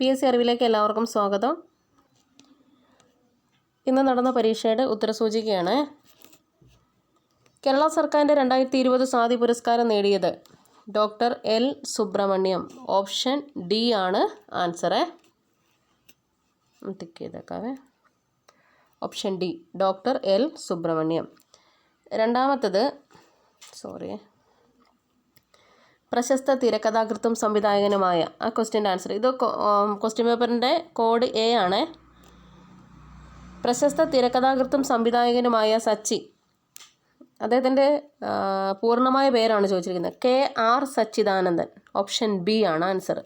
P S C അറിവിലേക്ക് എല്ലാവർക്കും സ്വാഗതം. ഇന്ന് നടന്ന പരീക്ഷയുടെ ഉത്തരസൂചികയാണ്. കേരള സർക്കാരിന്റെ രണ്ടായിരത്തി ഇരുപത് സ്വാതി പുരസ്കാരം നേടിയത് doctor L Subramaniam. Option D ആണ് answer. Tick ചെയ്തേക്കാവേ. Option D doctor L Subramaniam. രണ്ടാമത്തത് സോറി പ്രശസ്ത തിരക്കഥാകൃത്തും സംവിധായകനുമായ ആ ക്വസ്റ്റ്യന്റെ ആൻസർ ഇത് ക്വസ്റ്റ്യൻ പേപ്പറിന്റെ കോഡ് എ ആണ്. പ്രശസ്ത തിരക്കഥാകൃത്തും സംവിധായകനുമായ സച്ചി. അദ്ദേഹത്തിന്റെ പൂർണമായ പേരാണ് ചോദിച്ചിരിക്കുന്നത്. K R Sachidanandan. Option B ആണ് ആൻസർ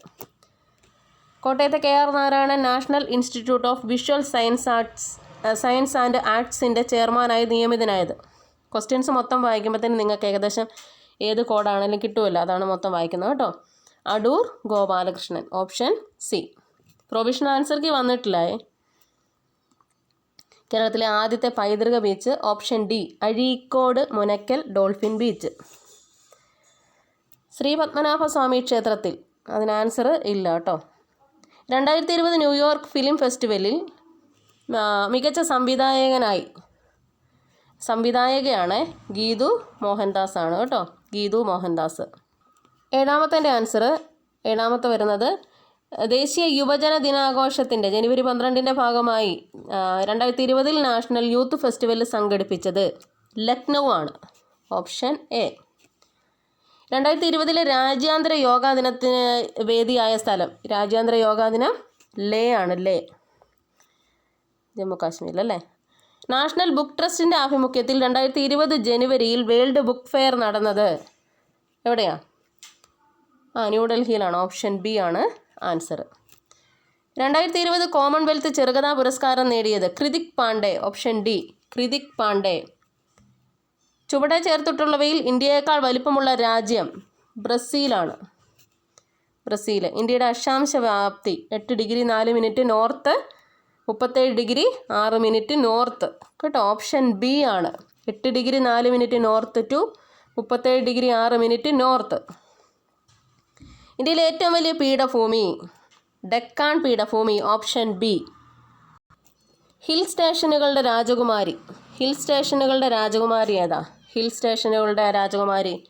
കോട്ടയത്തെ K R Narayanan national institute of visual science arts science and ആർട്സിന്റെ ചെയർമാനായി നിയമിതനായത്. ക്വസ്റ്റ്യൻസ് മൊത്തം വായിക്കുമ്പോഴത്തേന് നിങ്ങൾക്ക് ഏകദേശം ഏത് കോഡാണെങ്കിലും കിട്ടുമല്ലോ അതാണ് മൊത്തം വായിക്കുന്നത് കേട്ടോ. Adoor Gopalakrishnan option C. Provisional ആൻസർക്ക് വന്നിട്ടില്ലേ. കേരളത്തിലെ ആദ്യത്തെ പൈതൃക beach option D Azhikode Munakkal dolphin beach. Sree Padmanabhaswamy ക്ഷേത്രത്തിൽ. അതിന് ആൻസർ ഇല്ല കേട്ടോ. രണ്ടായിരത്തി ഇരുപത് ന്യൂയോർക്ക് ഫിലിം ഫെസ്റ്റിവലിൽ മികച്ച സംവിധായകനായി സംവിധായകയാണ് ഗീതു മോഹൻദാസ് ആണ് കേട്ടോ. ഗീതു മോഹൻദാസ്. ഏഴാമത്തെ ആൻസർ ഏഴാമത്തെ വരുന്നത് ദേശീയ യുവജന ദിനാഘോഷത്തിന്റെ ജനുവരി പന്ത്രണ്ടിന്റെ ഭാഗമായി രണ്ടായിരത്തി ഇരുപതിൽ നാഷണൽ യൂത്ത് ഫെസ്റ്റിവൽ സംഘടിപ്പിച്ചത് ലക്നൗ ആണ് ഓപ്ഷൻ എ. രണ്ടായിരത്തി ഇരുപതിലെ രാജ്യാന്തര യോഗാ ദിനത്തിന് വേദിയായ സ്ഥലം രാജ്യാന്തര യോഗാ ദിനം ലേ ആണ് ലേ. ജമ്മു കാശ്മീരിൽ അല്ലേ നാഷണൽ ബുക്ക് ട്രസ്റ്റിന്റെ ആഭിമുഖ്യത്തിൽ രണ്ടായിരത്തി ഇരുപത് ജനുവരിയിൽ വേൾഡ് ബുക്ക് ഫെയർ നടന്നത്. എവിടെയാ? ആ ന്യൂഡൽഹിയിലാണ്. ഓപ്ഷൻ ബി ആണ് ആൻസർ. രണ്ടായിരത്തി ഇരുപത് കോമൺവെൽത്ത് ചെറുകഥാ പുരസ്കാരം നേടിയത് കൃതിക് Pandey. Option D Kritik Pandey. ചുവടെ ചേർത്തിട്ടുള്ളവയിൽ ഇന്ത്യയേക്കാൾ വലിപ്പമുള്ള രാജ്യം ബ്രസീലാണ്. ബ്രസീൽ ഇന്ത്യയുടെ അക്ഷാംശ വ്യാപ്തി എട്ട് ഡിഗ്രി നാല് മിനിറ്റ് നോർത്ത് മുപ്പത്തേഴ് ഡിഗ്രി ആറ് മിനിറ്റ് നോർത്ത്. കേട്ടോ ഓപ്ഷൻ ബി ആണ്. എട്ട് ഡിഗ്രി നാല് മിനിറ്റ് നോർത്ത് ടു മുപ്പത്തേഴ് ഡിഗ്രി ആറ് മിനിറ്റ് നോർത്ത്. ഇന്ത്യയിലെ ഏറ്റവും വലിയ പീഠഭൂമി ഡെക്കാൻ പീഠഭൂമി ഓപ്ഷൻ ബി. ഹിൽ സ്റ്റേഷനുകളുടെ രാജകുമാരി. ഹിൽ സ്റ്റേഷനുകളുടെ രാജകുമാരി ഏതാ? ഹിൽ സ്റ്റേഷനുകളുടെ രാജകുമാരി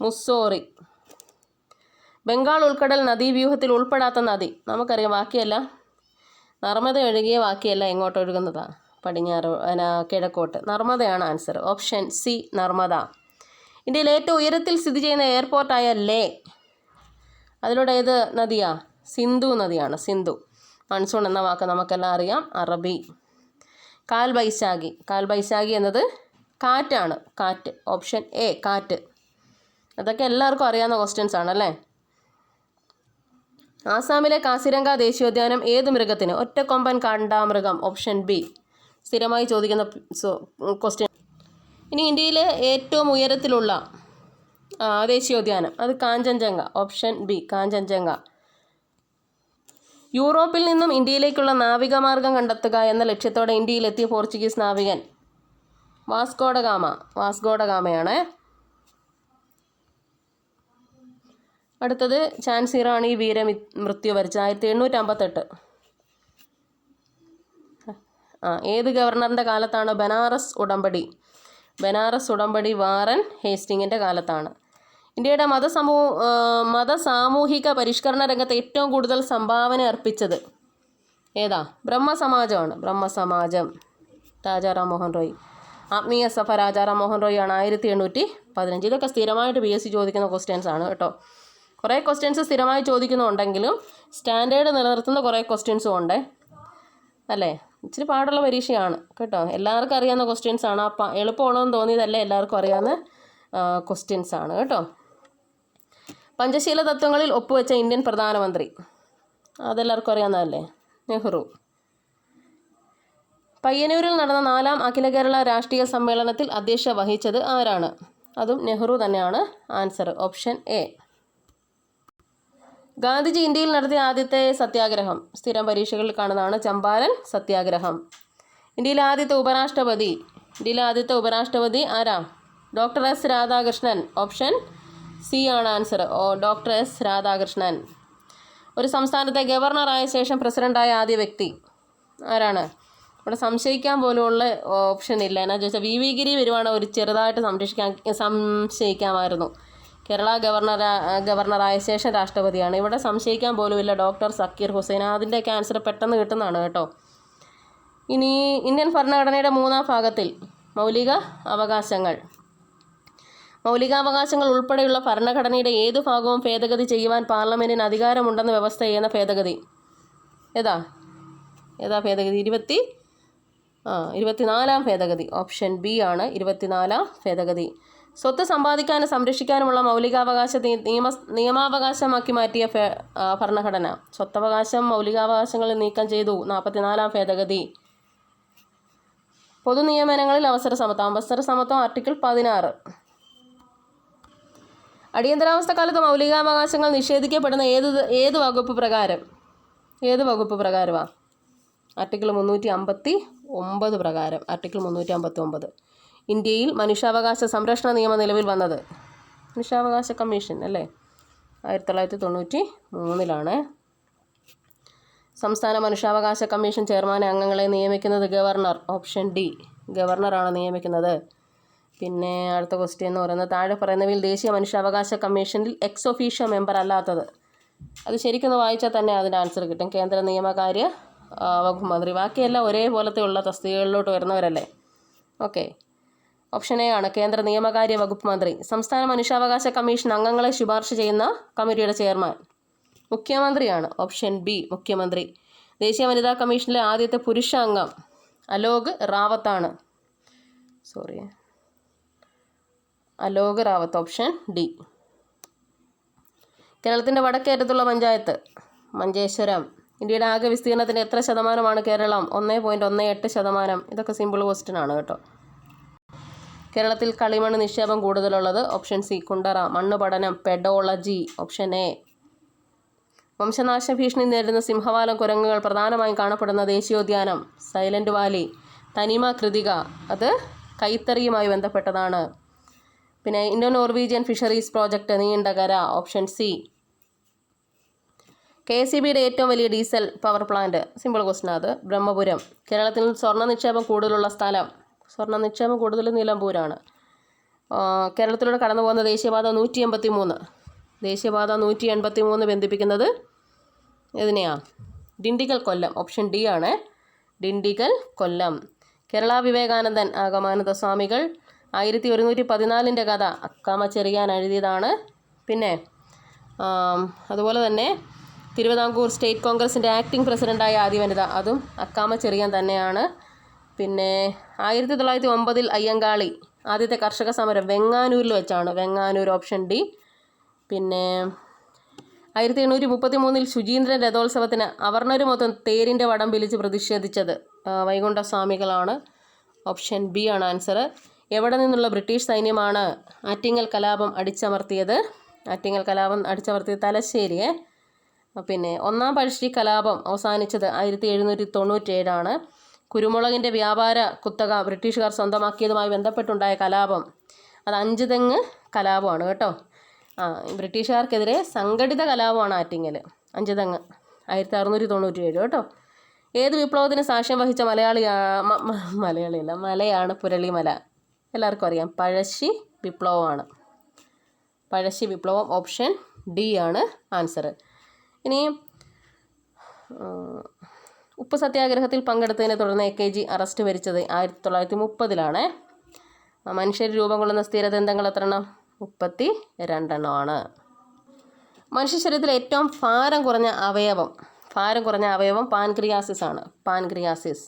മുസ്സോറി. ബംഗാൾ ഉൾക്കടൽ നദീവ്യൂഹത്തിൽ ഉൾപ്പെടാത്ത നദി. നമുക്കറിയാം ബാക്കിയല്ല നർമ്മദ ഒഴുകിയ ബാക്കിയല്ല എങ്ങോട്ട് ഒഴുകുന്നതാണ് പടിഞ്ഞാറ് കിഴക്കോട്ട്. നർമ്മദയാണ് ആൻസർ. Option C Narmada. ഇന്ത്യയിലെ ഏറ്റവും ഉയരത്തിൽ സ്ഥിതി ചെയ്യുന്ന എയർപോർട്ടായ ലേ. അതിലൂടെ ഏത് നദിയാ? സിന്ധു നദിയാണ്. സിന്ധു. മൺസൂൺ എന്ന വാക്ക് നമുക്കെല്ലാം അറിയാം. അറബി. കാൽ ബൈശാഖി. കാൽ ബൈശാഖി എന്നത് കാറ്റാണ്. കാറ്റ്. ഓപ്ഷൻ എ കാറ്റ്. അതൊക്കെ എല്ലാവർക്കും അറിയാവുന്ന ക്വസ്റ്റ്യൻസ് ആണല്ലേ? ആസാമിലെ കാസിരംഗ ദേശീയോദ്യാനം ഏത് മൃഗത്തിന് ഒറ്റക്കൊമ്പൻ കാണ്ടാമൃഗം ഓപ്ഷൻ ബി. സ്ഥിരമായി ചോദിക്കുന്ന ക്വസ്റ്റ്യൻ ഇനി ഇന്ത്യയിലെ ഏറ്റവും ഉയരത്തിലുള്ള ദേശീയോദ്യാനം അത് കാഞ്ചൻജംഗ. Option B Kanchenjunga. യൂറോപ്പിൽ നിന്നും ഇന്ത്യയിലേക്കുള്ള നാവികമാർഗം കണ്ടെത്തുക എന്ന ലക്ഷ്യത്തോടെ ഇന്ത്യയിലെത്തിയ പോർച്ചുഗീസ് നാവികൻ വാസ്കോഡ ഗാമ. അടുത്തത് ഝാൻസി റാണി വീര മൃത്യു വരിച്ച ആയിരത്തി എണ്ണൂറ്റി അമ്പത്തെട്ട്. ആ ഏത് ഗവർണറിന്റെ കാലത്താണ് ബനാറസ് ഉടമ്പടി? ബനാറസ് ഉടമ്പടി വാറൻ ഹേസ്റ്റിങ്ങിന്റെ കാലത്താണ്. ഇന്ത്യയുടെ മതസമൂ മത സാമൂഹിക പരിഷ്കരണ രംഗത്ത് ഏറ്റവും കൂടുതൽ സംഭാവന അർപ്പിച്ചത് ഏതാ? ബ്രഹ്മസമാജമാണ്. ബ്രഹ്മസമാജം. രാജാറാം മോഹൻ റോയ്. ആത്മീയ സഭ രാജാറാം മോഹൻ റോയ് ആണ് ആയിരത്തി എണ്ണൂറ്റി പതിനഞ്ച്. ഇതൊക്കെ സ്ഥിരമായിട്ട് പി എസ് സി ചോദിക്കുന്ന ക്വസ്റ്റ്യൻസ് ആണ് കേട്ടോ. കുറേ ക്വസ്റ്റ്യൻസ് സ്ഥിരമായി ചോദിക്കുന്നുണ്ടെങ്കിലും സ്റ്റാൻഡേർഡ് നിലനിർത്തുന്ന കുറേ ക്വസ്റ്റ്യൻസും ഉണ്ട്. അല്ലേ? ഇച്ചിരി പാടുള്ള പരീക്ഷയാണ് കേട്ടോ. എല്ലാവർക്കും അറിയാവുന്ന ക്വസ്റ്റ്യൻസ് ആണ്. അപ്പം എളുപ്പമാണെന്ന് തോന്നിയതല്ല എല്ലാവർക്കും അറിയാവുന്ന ക്വസ്റ്റ്യൻസ് ആണ് കേട്ടോ. പഞ്ചശീല തത്വങ്ങളിൽ ഒപ്പുവെച്ച ഇന്ത്യൻ പ്രധാനമന്ത്രി. അതെല്ലാവർക്കും അറിയാവുന്നതല്ലേ? നെഹ്റു. പയ്യന്നൂരിൽ നടന്ന നാലാം അഖില കേരള രാഷ്ട്രീയ സമ്മേളനത്തിൽ അധ്യക്ഷ വഹിച്ചത് ആരാണ്? അതും നെഹ്റു തന്നെയാണ്. Answer option A. ഗാന്ധിജി ഇന്ത്യയിൽ നടത്തിയ ആദ്യത്തെ സത്യാഗ്രഹം. സ്ഥിരം പരീക്ഷകളിൽ കാണുന്നതാണ് ചമ്പാരൻ സത്യാഗ്രഹം. ഇന്ത്യയിലെ ആദ്യത്തെ ഉപരാഷ്ട്രപതി ഇന്ത്യയിലെ ആദ്യത്തെ ഉപരാഷ്ട്രപതി ആരാ? Doctor S Radhakrishnan. Option C ആണ് ആൻസർ. ഓ ഡോക്ടർ എസ് രാധാകൃഷ്ണൻ. ഒരു സംസ്ഥാനത്തെ ഗവർണറായ ശേഷം പ്രസിഡന്റായ ആദ്യ വ്യക്തി ആരാണ്? ഇവിടെ സംശയിക്കാൻ പോലുമുള്ള ഓപ്ഷൻ ഇല്ല. എന്നാ ചോദിച്ചാൽ വി വി ഗിരി വരുവാണെങ്കിൽ ഒരു ചെറുതായിട്ട് സംരക്ഷിക്കാൻ സംശയിക്കാമായിരുന്നു. കേരള ഗവർണർ ഗവർണറായ ശേഷം രാഷ്ട്രപതിയാണ്. ഇവിടെ സംശയിക്കാൻ പോലുമില്ല. ഡോക്ടർ സക്കീർ ഹുസൈൻ. അതിന്റെ ക്യാൻസർ പെട്ടെന്ന് കിട്ടുന്നതാണ് കേട്ടോ. ഇനി ഇന്ത്യൻ ഭരണഘടനയുടെ മൂന്നാം ഭാഗത്തിൽ മൗലിക അവകാശങ്ങൾ. മൗലികാവകാശങ്ങൾ ഉൾപ്പെടെയുള്ള ഭരണഘടനയുടെ ഏതു ഭാഗവും ഭേദഗതി ചെയ്യുവാൻ പാർലമെന്റിന് അധികാരമുണ്ടെന്ന് വ്യവസ്ഥ ചെയ്യുന്ന ഭേദഗതി. ഏതാ? ഏതാ ഭേദഗതി? ഇരുപത്തി ആ ഇരുപത്തിനാലാം ഭേദഗതി. ഓപ്ഷൻ ബി ആണ് ഇരുപത്തിനാലാം ഭേദഗതി. സ്വത്ത് സമ്പാദിക്കാനും സംരക്ഷിക്കാനുമുള്ള മൗലികാവകാശ നിയമ നിയമാവകാശമാക്കി മാറ്റിയ ഭരണഘടന. സ്വത്തവകാശം മൗലികാവകാശങ്ങൾ നീക്കം ചെയ്തു. നാൽപ്പത്തിനാലാം ഭേദഗതി. പൊതുനിയമനങ്ങളിൽ അവസര സമത്വം. അവസര സമത്വം ആർട്ടിക്കിൾ പതിനാറ്. അടിയന്തരാവസ്ഥ കാലത്ത് മൗലികാവകാശങ്ങൾ നിഷേധിക്കപ്പെടുന്ന ഏത് ഏത് വകുപ്പ് പ്രകാരം? ഏത് വകുപ്പ് പ്രകാരമാണ് ആർട്ടിക്കിൾ മുന്നൂറ്റി അമ്പത്തി ഒമ്പത് പ്രകാരം. ആർട്ടിക്കിൾ മുന്നൂറ്റി അമ്പത്തി ഒമ്പത് ഇന്ത്യയിൽ മനുഷ്യാവകാശ സംരക്ഷണ നിയമം നിലവിൽ വന്നത്. മനുഷ്യാവകാശ കമ്മീഷൻ അല്ലേ? ആയിരത്തി തൊള്ളായിരത്തി തൊണ്ണൂറ്റി മൂന്നിലാണ് സംസ്ഥാന മനുഷ്യാവകാശ കമ്മീഷൻ ചെയർമാനെ അംഗങ്ങളെ നിയമിക്കുന്നത് ഗവർണർ ഓപ്ഷൻ ഡി ഗവർണറാണ് നിയമിക്കുന്നത്. പിന്നെ അടുത്ത ക്വസ്റ്റ്യൻ എന്ന് പറയുന്നത് താഴെ പറയുന്നവയിൽ ദേശീയ മനുഷ്യാവകാശ കമ്മീഷനിൽ എക്സ് ഒഫീഷ്യോ മെമ്പർ അല്ലാത്തത്. അത് ശരിക്കൊന്ന് വായിച്ചാൽ തന്നെ അതിന്റെ ആൻസർ കിട്ടും. കേന്ദ്ര നിയമകാര്യ വകുപ്പ് മന്ത്രി. ബാക്കിയെല്ലാം ഒരേപോലത്തെ ഉള്ള തസ്തികകളിലോട്ട് വരുന്നവരല്ലേ? ഓക്കെ ഓപ്ഷൻ എ ആണ് കേന്ദ്ര നിയമകാര്യ വകുപ്പ് മന്ത്രി. സംസ്ഥാന മനുഷ്യാവകാശ കമ്മീഷൻ അംഗങ്ങളെ ശുപാർശ ചെയ്യുന്ന കമ്മിറ്റിയുടെ ചെയർമാൻ മുഖ്യമന്ത്രിയാണ് ഓപ്ഷൻ ബി മുഖ്യമന്ത്രി. ദേശീയ വനിതാ കമ്മീഷനിലെ ആദ്യത്തെ പുരുഷ അംഗം Alok റാവത്താണ്. Sorry. Alok Rawat option D. കേരളത്തിന്റെ വടക്കേറ്റത്തുള്ള പഞ്ചായത്ത് മഞ്ചേശ്വരം. ഇന്ത്യയുടെ ആകെ വിസ്തീർണത്തിന്റെ എത്ര ശതമാനമാണ് കേരളം? ഒന്നേ പോയിന്റ് ഒന്ന് എട്ട് ശതമാനം. ഇതൊക്കെ സിമ്പിൾ ക്വസ്റ്റ്യൻ ആണ് കേട്ടോ. കേരളത്തിൽ കളിമണ്ണ് നിക്ഷേപം കൂടുതലുള്ളത് ഓപ്ഷൻ സി കുണ്ടറ മണ്ണ് പഠനം പെഡോളജി ഓപ്ഷൻ എ. വംശനാശ ഭീഷണി നേരിടുന്ന സിംഹവാലം കുരങ്ങുകൾ പ്രധാനമായും കാണപ്പെടുന്ന ദേശീയോദ്യാനം സൈലന്റ് വാലി തനിമ കൃതിക അത് കൈത്തറിയുമായി ബന്ധപ്പെട്ടതാണ്. പിന്നെ Indo Norwegian fisheries project Neendakara option C. K C ബിയുടെ ഏറ്റവും വലിയ diesel power plant simple question അത് ബ്രഹ്മപുരം. കേരളത്തിൽ സ്വർണ നിക്ഷേപം കൂടുതലുള്ള സ്ഥലം സ്വർണ നിക്ഷേപം കൂടുതൽ നിലമ്പൂരാണ്. കേരളത്തിലൂടെ കടന്നു പോകുന്ന ദേശീയപാത നൂറ്റി എൺപത്തി മൂന്ന് ദേശീയപാത നൂറ്റി എൺപത്തി മൂന്ന് ബന്ധിപ്പിക്കുന്നത് ഏതിനെയാ ഡിണ്ടിഗൽ കൊല്ലം. ഓപ്ഷൻ ഡി ആണ്. ഡിണ്ടിഗൽ കൊല്ലം. കേരള വിവേകാനന്ദൻ ആഗമാനന്ദ സ്വാമികൾ ആയിരത്തി ഒരുന്നൂറ്റി പതിനാലിന്റെ കഥ അക്കാമ ചെറിയാൻ എഴുതിയതാണ്. പിന്നെ അതുപോലെ തന്നെ തിരുവിതാംകൂർ സ്റ്റേറ്റ് കോൺഗ്രസിന്റെ ആക്ടിംഗ് പ്രസിഡന്റായ ആദ്യ വനിത അതും അക്കാമ ചെറിയാൻ തന്നെയാണ്. പിന്നെ ആയിരത്തി തൊള്ളായിരത്തി ഒമ്പതിൽ അയ്യങ്കാളി ആദ്യത്തെ കർഷക സമരം വെങ്ങാനൂരിൽ വെച്ചാണ്. Venganoor option D. പിന്നെ ആയിരത്തി എണ്ണൂറ്റി മുപ്പത്തി മൂന്നിൽ ശുചീന്ദ്രൻ രഥോത്സവത്തിന് അവർണർ മൊത്തം തേരിന്റെ വടം പിലിച്ച് പ്രതിഷേധിച്ചത് ആ, വൈകുണ്ഠ സ്വാമികളാണ് ഓപ്ഷൻ ബി ആണ് ആൻസർ. എവിടെ നിന്നുള്ള ബ്രിട്ടീഷ് സൈന്യമാണ് ആറ്റിങ്ങൽ കലാപം അടിച്ചമർത്തിയത്? ആറ്റിങ്ങൽ കലാപം അടിച്ചമർത്തിയത് തലശ്ശേരിയെ. പിന്നെ ഒന്നാം പഴശ്ശി കലാപം അവസാനിച്ചത് ആയിരത്തി എഴുന്നൂറ്റി തൊണ്ണൂറ്റേഴാണ് കുരുമുളകിന്റെ വ്യാപാര കുത്തക ബ്രിട്ടീഷുകാർ സ്വന്തമാക്കിയതുമായി ബന്ധപ്പെട്ടുണ്ടായ കലാപം. അത് അഞ്ച് തെങ്ങ് കലാപമാണ് കേട്ടോ. ആ ബ്രിട്ടീഷുകാർക്കെതിരെ സംഘടിത കലാപമാണ് ആറ്റിങ്ങൽ അഞ്ച് തെങ്ങ്. ആയിരത്തി അറുന്നൂറ്റി തൊണ്ണൂറ്റി ഏഴ് കേട്ടോ. ഏത് വിപ്ലവത്തിന് സാക്ഷ്യം വഹിച്ച മലയാളി മലയാളിയല്ല മലയാണ് പുരളിമല എല്ലാവർക്കും അറിയാം. പഴശ്ശി വിപ്ലവമാണ്. പഴശ്ശി വിപ്ലവം ഓപ്ഷൻ ഡി ആണ് ആൻസർ ഇനി ഉപ്പ് സത്യാഗ്രഹത്തിൽ പങ്കെടുത്തതിനെ തുടർന്ന് എ കെ ജി അറസ്റ്റ് വരിച്ചത് ആയിരത്തി തൊള്ളായിരത്തി മുപ്പതിലാണ് മനുഷ്യർ രൂപം കൊള്ളുന്ന സ്ഥിരദന്തങ്ങൾ എത്ര എണ്ണം മുപ്പത്തി രണ്ടെണ്ണമാണ് മനുഷ്യ ശരീരത്തിൽ ഏറ്റവും ഭാരം കുറഞ്ഞ അവയവം ഭാരം കുറഞ്ഞ അവയവം പാൻക്രിയാസിസ് ആണ്. പാൻക്രിയാസിസ്.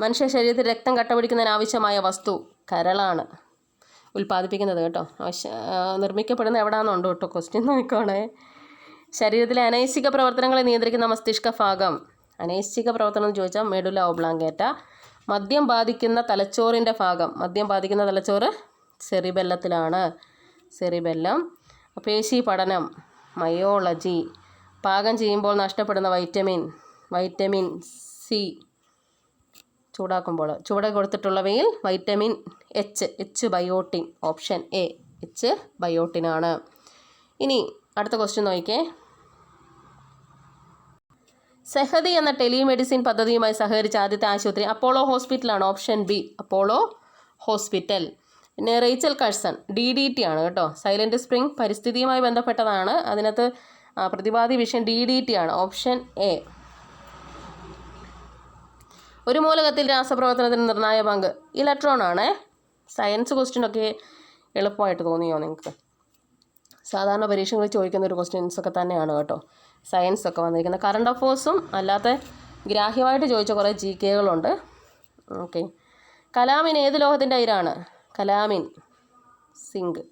മനുഷ്യ ശരീരത്തിൽ രക്തം കട്ടപിടിക്കുന്നതിന് ആവശ്യമായ വസ്തു കരളാണ്. ഉൽപ്പാദിപ്പിക്കുന്നത് കേട്ടോ. ആവശ്യ നിർമ്മിക്കപ്പെടുന്ന എവിടെയാണെന്നുണ്ട് കേട്ടോ. ക്വസ്റ്റ്യൻ നോക്കണേ ശരീരത്തിലെ അനൈസിക പ്രവർത്തനങ്ങളെ നിയന്ത്രിക്കുന്ന മസ്തിഷ്ക ഭാഗം. അനൈച്ഛിക പ്രവർത്തനം എന്ന് ചോദിച്ചാൽ മെഡുല ഓബ്ലാങ്കേറ്റ മദ്യം ബാധിക്കുന്ന തലച്ചോറിന്റെ ഭാഗം. മദ്യം ബാധിക്കുന്ന തലച്ചോറ് സെറിബെല്ലത്തിലാണ്. സെറിബെല്ലം. പേശി പഠനം മയോളജി. പാകം ചെയ്യുമ്പോൾ നഷ്ടപ്പെടുന്ന വൈറ്റമിൻ വൈറ്റമിൻ സി. ചൂടാക്കുമ്പോൾ. ചുവടെ കൊടുത്തിട്ടുള്ളവയിൽ vitamin H H biotin option A H ബയോട്ടിനാണ്. ഇനി അടുത്ത ക്വസ്റ്റ്യൻ നോക്കിക്കേ. സെഹദി എന്ന ടെലിമെഡിസിൻ പദ്ധതിയുമായി സഹകരിച്ച ആദ്യത്തെ ആശുപത്രി അപ്പോളോ ഹോസ്പിറ്റലാണ് ഓപ്ഷൻ ബി അപ്പോളോ ഹോസ്പിറ്റൽ. പിന്നെ Rachel Carson D D T ആണ് കേട്ടോ. സൈലന്റ് സ്പ്രിംഗ് പരിസ്ഥിതിയുമായി ബന്ധപ്പെട്ടതാണ്. അതിനകത്ത് പ്രതിപാദി വിഷയം ഡി ഡി ടി ആണ് ഓപ്ഷൻ എ. ഒരു മൂലകത്തിൽ രാസപ്രവർത്തനത്തിന് നിർണായക പങ്ക്. ഇലക്ട്രോൺ ആണ്. സയൻസ് ക്വസ്റ്റ്യനൊക്കെ എളുപ്പമായിട്ട് തോന്നിയോ നിങ്ങൾക്ക് സാധാരണ പരീക്ഷകളിൽ ചോദിക്കുന്ന ഒരു ക്വസ്റ്റ്യൻസ് ഒക്കെ തന്നെയാണ് കേട്ടോ. സയൻസ് ഒക്കെ വന്നിരിക്കുന്നത്. കറണ്ട് അഫേഴ്സും അല്ലാത്ത ഗ്രാഹ്യമായിട്ട് ചോദിച്ച കുറേ ജി കെകളുണ്ട് ഓക്കെ കലാമിൻ ഏത് ലോഹത്തിന്റെ അയിരാണ്? കലാമിൻ സിങ്ക്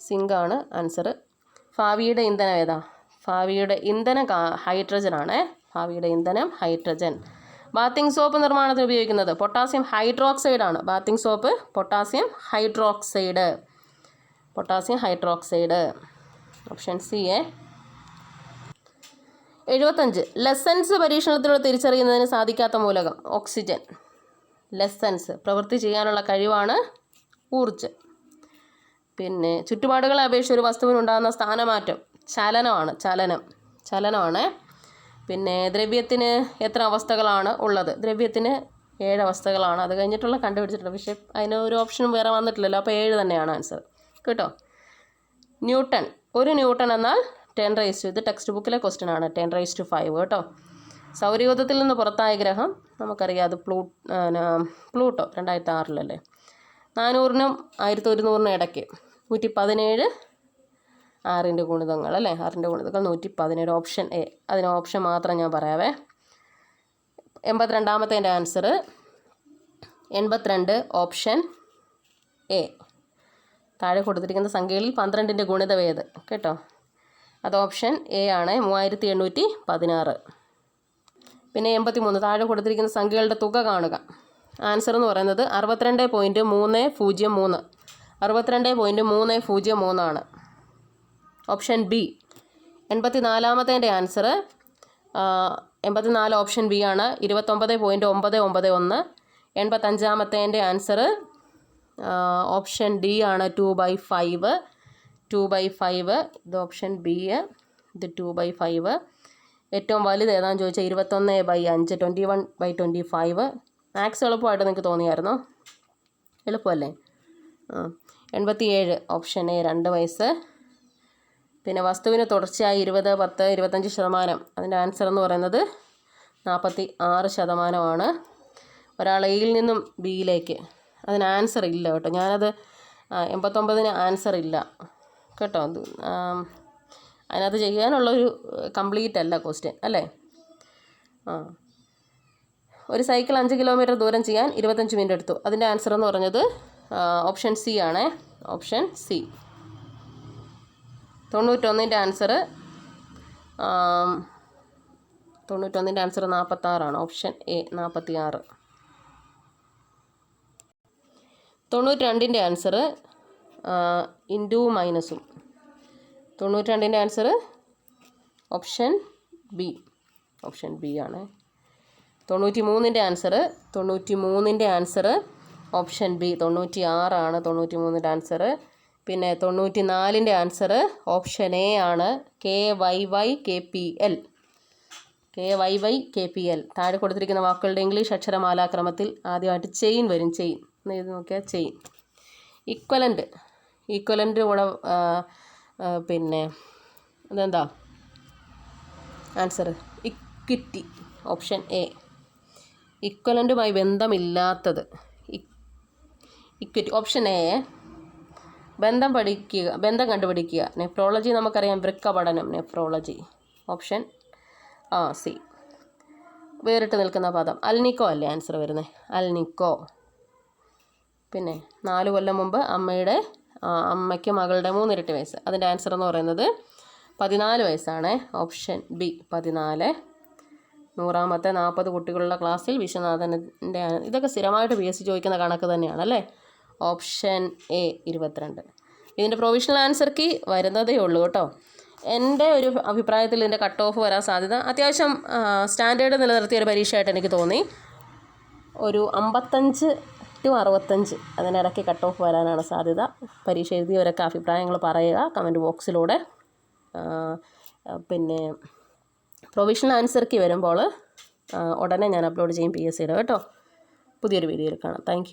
സിങ്കാണ് ആൻസർ ഭാവിയുടെ ഇന്ധനം ഏതാ? ഭാവിയുടെ ഇന്ധനം ഹൈഡ്രജൻ ആണ്. ഭാവിയുടെ ഇന്ധനം ഹൈഡ്രജൻ ബാത്തിങ് സോപ്പ് നിർമ്മാണത്തിന് ഉപയോഗിക്കുന്നത് പൊട്ടാസ്യം ഹൈഡ്രോക്സൈഡ് ആണ്. Bathing soap potassium hydroxide potassium hydroxide option C A എഴുപത്തഞ്ച്. ലെസൻസ് പരീക്ഷണത്തിലൂടെ തിരിച്ചറിയുന്നതിന് സാധിക്കാത്ത മൂലകം ഓക്സിജൻ ലെസൻസ് പ്രവൃത്തി ചെയ്യാനുള്ള കഴിവാണ് ഊർജം. പിന്നെ ചുറ്റുപാടുകളെ അപേക്ഷിച്ച് ഒരു വസ്തുവിനുണ്ടാകുന്ന സ്ഥാനമാറ്റം ചലനമാണ് ചലനം. ചലനമാണ്. പിന്നെ ദ്രവ്യത്തിന് എത്ര അവസ്ഥകളാണ് ഉള്ളത്? ദ്രവ്യത്തിന് ഏഴ് അവസ്ഥകളാണ്. അത് കഴിഞ്ഞിട്ടുള്ള കണ്ടുപിടിച്ചിട്ടുണ്ട്. പക്ഷേ അതിന് ഒരു ഓപ്ഷനും വേറെ വന്നിട്ടില്ലല്ലോ. അപ്പോൾ ഏഴ് തന്നെയാണ് ആൻസർ കേട്ടോ? ന്യൂട്ടൺ. ഒരു ന്യൂട്ടൺ എന്നാൽ ടെൻ റൈസ് ടു ഇത് ടെക്സ്റ്റ് ബുക്കിലെ ക്വസ്റ്റ്യൻ ആണ്. ടെൻ റൈസ് ടു ഫൈവ് കേട്ടോ. സൗരയൂഥത്തിൽ നിന്ന് പുറത്തായ ഗ്രഹം നമുക്കറിയാം അത് പ്ലൂ പ്ലൂട്ടോ രണ്ടായിരത്തി ആറിലല്ലേ. നാനൂറിനും ആയിരത്തി ഒരുന്നൂറിനും ഇടയ്ക്ക് നൂറ്റി പതിനേഴ് ആറിന്റെ ഗുണിതങ്ങൾ അല്ലേ? ആറിന്റെ ഗുണിതങ്ങൾ നൂറ്റി പതിനേഴ് ഓപ്ഷൻ എ അതിന് ഓപ്ഷൻ മാത്രം ഞാൻ പറയാവേ. എൺപത്തിരണ്ടാമത്തേന്റെ ആൻസർ എൺപത്തിരണ്ട് ഓപ്ഷൻ എ താഴെ കൊടുത്തിരിക്കുന്ന സംഖ്യകളിൽ പന്ത്രണ്ടിന്റെ ഗുണിതവേത് കേട്ടോ. അത് ഓപ്ഷൻ എ ആണ് മൂവായിരത്തി എണ്ണൂറ്റി പതിനാറ് പിന്നെ എൺപത്തി മൂന്ന് താഴെ കൊടുത്തിരിക്കുന്ന സംഖ്യകളുടെ തുക കാണുക. ആൻസർ എന്ന് പറയുന്നത് അറുപത്തിരണ്ട് പോയിന്റ് മൂന്ന് പൂജ്യം മൂന്ന്. അറുപത്തിരണ്ട് പോയിന്റ് മൂന്ന് പൂജ്യം മൂന്നാണ്. ഓപ്ഷൻ ബി എൺപത്തി നാലാമത്തേന്റെ ആൻസർ എൺപത്തിനാല് ഓപ്ഷൻ ബി ആണ് ഇരുപത്തൊമ്പത് പോയിന്റ് ഒമ്പത് ഒമ്പത് ഒന്ന്. എൺപത്തഞ്ചാമത്തേന്റെ ആൻസർ ഓപ്ഷൻ ഡി ആണ് two by five two by five ഇത് ഓപ്ഷൻ ബി ഇത് ടു ബൈ ഫൈവ് ഏറ്റവും വലുത് ഏതാണെന്ന് ചോദിച്ചാൽ ഇരുപത്തൊന്ന് ബൈ അഞ്ച് twenty one by twenty five maths എളുപ്പമായിട്ട് നിങ്ങൾക്ക് തോന്നിയായിരുന്നോ? എളുപ്പമല്ലേ? ആ എൺപത്തി ഏഴ് ഓപ്ഷൻ എ രണ്ട് വയസ്സ്. പിന്നെ വസ്തുവിന് തുടർച്ചയായി ഇരുപത് പത്ത് ഇരുപത്തഞ്ച് ശതമാനം. അതിന്റെ ആൻസർ എന്ന് പറയുന്നത് നാൽപ്പത്തി ആറ് ശതമാനമാണ്. ഒരാൾ എയിൽ നിന്നും ബിയിലേക്ക് അതിന് ആൻസർ ഇല്ല കേട്ടോ. ഞാനത് എൺപത്തൊമ്പതിന് ആൻസർ ഇല്ല. കേട്ടോ. അതിനകത്ത് ചെയ്യാനുള്ളൊരു കംപ്ലീറ്റ് അല്ല ക്വസ്റ്റ്യൻ അല്ലേ? ആ. ഒരു സൈക്കിൾ അഞ്ച് കിലോമീറ്റർ ദൂരം ചെയ്യാൻ ഇരുപത്തഞ്ച് മിനിറ്റ് എടുത്തു. അതിന്റെ ആൻസർ എന്ന് പറഞ്ഞത് ഓപ്ഷൻ സി ആണ്. ഓപ്ഷൻ സി തൊണ്ണൂറ്റൊന്നിന്റെ ആൻസർ തൊണ്ണൂറ്റൊന്നിന്റെ ആൻസർ നാൽപ്പത്താറാണ് ഓപ്ഷൻ എ നാൽപ്പത്തി ആറ് തൊണ്ണൂറ്റി രണ്ടിന്റെ ആൻസർ ഇന്റു മൈനസും. തൊണ്ണൂറ്റി രണ്ടിന്റെ answer option B. Option B ആണ്. തൊണ്ണൂറ്റി മൂന്നിന്റെ ആൻസർ തൊണ്ണൂറ്റി മൂന്നിന്റെ ആൻസർ ഓപ്ഷൻ ബി. തൊണ്ണൂറ്റി ആറാണ് തൊണ്ണൂറ്റി മൂന്നിന്റെ ആൻസർ. പിന്നെ തൊണ്ണൂറ്റി നാലിന്റെ ആൻസർ ഓപ്ഷൻ എ ആണ് K Y Y K P L. K Y Y K P L. താഴെ കൊടുത്തിരിക്കുന്ന വാക്കുകളുടെ ഇംഗ്ലീഷ് അക്ഷരമാലാക്രമത്തിൽ ആദ്യമായിട്ട് ചെയിൻ വരും. ചെയിൻ. എന്ന് എഴുതി നോക്കിയാൽ ചെയിൻ. ഇക്വലന്റ്. ഈക്വലന്റ് കൂടെ പിന്നെ അതെന്താ ആൻസർ ഇക്വിറ്റി ഓപ്ഷൻ എ. ഇക്വലന്റുമായി ബന്ധമില്ലാത്തത്. Equity option A. ബന്ധം പഠിക്കുക ബന്ധം കണ്ടുപിടിക്കുക. നെഫ്രോളജി നമുക്കറിയാം വൃക്ക പഠനം നെഫ്രോളജി. ഓപ്ഷൻ ആ സി. വേറിട്ട് നിൽക്കുന്ന പദം. അൽനിക്കോ അല്ലേ ആൻസർ വരുന്നത് അൽനിക്കോ. പിന്നെ നാല് കൊല്ലം മുമ്പ് അമ്മയുടെ അമ്മയ്ക്ക് മകളുടെ മൂന്നിരട്ടി വയസ്സ്. അതിന്റെ ആൻസർ എന്ന് പറയുന്നത് പതിനാല് വയസ്സാണ്. ഓപ്ഷൻ ബി പതിനാല്. നൂറാമത്തെ നാൽപ്പത് കുട്ടികളുള്ള ക്ലാസ്സിൽ വിശ്വനാഥന്റെ ഇതൊക്കെ സ്ഥിരമായിട്ട് പി എസ് സി ചോദിക്കുന്ന കണക്ക് തന്നെയാണ് അല്ലേ? ഓപ്ഷൻ എ ഇരുപത്തിരണ്ട്. ഇതിന്റെ പ്രൊവിഷണൽ ആൻസർ കീ വരുന്നതേ ഉള്ളൂ കേട്ടോ. എന്റെ ഒരു അഭിപ്രായത്തിൽ ഇതിന്റെ കട്ട് ഓഫ് വരാൻ സാധ്യത അത്യാവശ്യം സ്റ്റാൻഡേർഡ് നിലനിർത്തിയ ഒരു പരീക്ഷയായിട്ട് എനിക്ക് തോന്നി. ഒരു അമ്പത്തഞ്ച് ടു അറുപത്തഞ്ച് അതിനിടയ്ക്ക് കട്ട് ഓഫ് വരാനാണ് സാധ്യത. പരീക്ഷ എഴുതിയവരൊക്കെ അഭിപ്രായങ്ങൾ പറയുക. കമന്റ് ബോക്സിലൂടെ പിന്നെ പ്രൊവിഷണൽ ആൻസർക്ക് വരുമ്പോൾ ഉടനെ ഞാൻ അപ്ലോഡ് ചെയ്യും പി എസ് സിയുടെ കേട്ടോ? പുതിയൊരു വീഡിയോയിൽ കാണാം. താങ്ക്